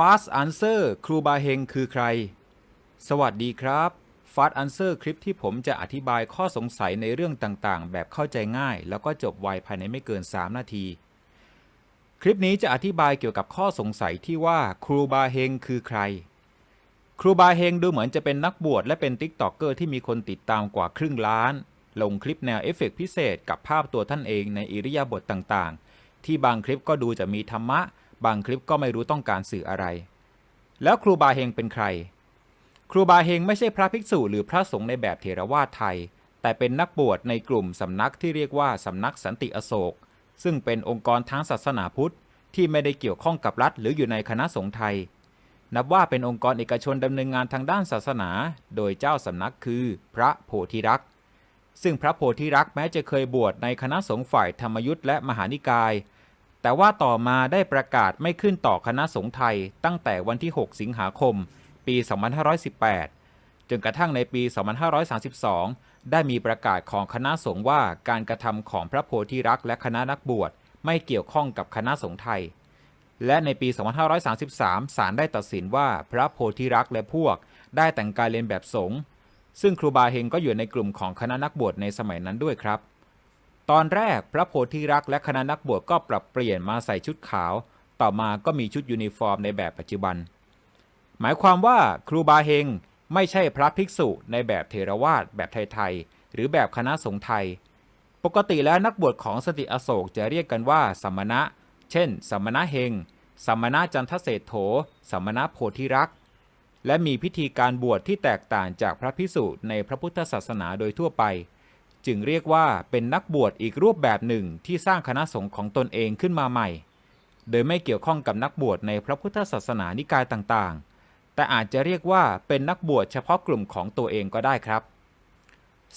Fast Answer ครูบาเฮงคือใคร สวัสดีครับ Fast Answer คลิปที่ผมจะอธิบายข้อสงสัยในเรื่องต่างๆ แบบเข้าใจง่าย แล้วก็จบไวภายในไม่เกิน 3 นาที คลิปนี้จะอธิบายเกี่ยวกับข้อสงสัยที่ว่าครูบาเฮงคือใคร ครูบาเฮงดูเหมือนจะเป็นนักบวชและเป็นติ๊กต็อกเกอร์ที่มีคนติดตามกว่าครึ่งล้าน ลงคลิปแนวเอฟเฟกต์พิเศษกับภาพตัวท่านเองในอิริยาบถต่างๆ ที่บางคลิปก็ดูจะมีธรรมะ บางคลิปก็ไม่รู้ต้องการสื่ออะไร แล้วครูบาเฮงเป็นใคร ครูบาเฮงไม่ใช่พระภิกษุหรือพระสงฆ์ในแบบเถรวาทไทย แต่เป็นนักบวชในกลุ่มสำนักที่เรียกว่าสำนักสันติอโศก ซึ่งเป็นองค์กรทางศาสนาพุทธ ที่ไม่ได้เกี่ยวข้องกับรัฐ หรืออยู่ในคณะสงฆ์ไทย นับว่าเป็นองค์กรเอกชนดำเนินงานทางด้านศาสนา โดยเจ้าสำนักคือ พระโพธิรักษ์ซึ่งพระโพธิรักษ์แม้จะเคยบวชในคณะสงฆ์ฝ่ายธรรมยุทธ์และมหานิกาย แต่ว่าต่อมาได้ประกาศไม่ขึ้นต่อคณะสงฆ์ไทยตั้งแต่วันที่ 6 สิงหาคม ปี 2518 จนกระทั่งในปี 2532 ได้มีประกาศของคณะสงฆ์ว่าการกระทำของพระโพธิรักษ์และคณะนักบวชไม่เกี่ยวข้องกับคณะสงฆ์ไทย และในปี 2533 ศาลได้ตัดสินว่าพระโพธิรักษ์และพวกได้แต่งกายเรียนแบบสงฆ์ซึ่งครูบาเฮงก็อยู่ในกลุ่มของคณะนักบวชในสมัยนั้นด้วยครับ ตอนแรกพระโพธิรักษ์และคณะนักบวชก็ปรับเปลี่ยนมาใส่ชุดขาว ต่อมาก็มีชุดยูนิฟอร์มในแบบปัจจุบัน หมายความว่าครูบาเฮงไม่ใช่พระภิกษุในแบบเทรวาสแบบไทยๆ หรือแบบคณะสงฆ์ไทย ปกติแล้วนักบวชของสติอโศกจะเรียกกันว่าสมณะ เช่น สมณะเฮง สมณะจันทเศรษโถ สมณะโพธิรักษ์ และมีพิธีการบวชที่แตกต่างจากพระพิสุในพระพุทธศาสนาโดยทั่วไป จึงเรียกว่าเป็นนักบวชอีกรูปแบบหนึ่งที่สร้างคณะสงฆ์ของตนเองขึ้นมาใหม่ โดยไม่เกี่ยวข้องกับนักบวชในพระพุทธศาสนานิกายต่างๆ แต่อาจจะเรียกว่าเป็นนักบวชเฉพาะกลุ่มของตัวเองก็ได้ครับ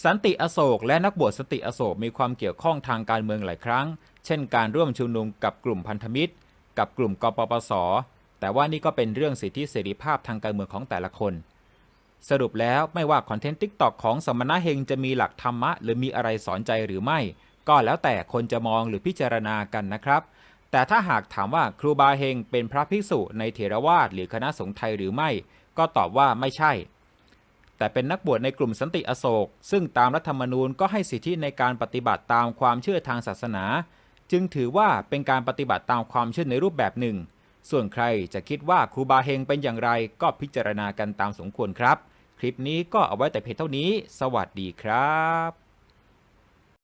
สันติอโศกและนักบวชสันติอโศกมีความเกี่ยวข้องทางการเมืองหลายครั้ง เช่น การร่วมชุมนุมกับกลุ่มพันธมิตร กับกลุ่มกปปส แต่ว่านี่ก็เป็นเรื่องสิทธิเสรีภาพทางการเมืองของแต่ละคน สรุปแล้วไม่ว่าคอนเทนต์ทิกตอกของสมณะเฮงจะมีหลักธรรมะ หรือมีอะไรสอนใจหรือไม่ ก็แล้วแต่คนจะมองหรือพิจารณากันนะครับ แต่ถ้าหากถามว่าครูบาเฮงเป็นพระภิกษุในเถรวาทหรือคณะสงฆ์ไทยหรือไม่ ก็ตอบว่าไม่ใช่ แต่เป็นนักบวชในกลุ่มสันติอโศก ซึ่งตามรัฐธรรมนูญก็ให้สิทธิในการปฏิบัติตามความเชื่อทางศาสนา จึงถือว่าเป็นการปฏิบัติตามความเชื่อในรูปแบบหนึ่ง ส่วนใครจะคิดว่าครูบาเฮงเป็นอย่างไรก็พิจารณากันตามสมควรครับ คลิปนี้ก็เอาไว้แต่เพียงเท่านี้ สวัสดีครับ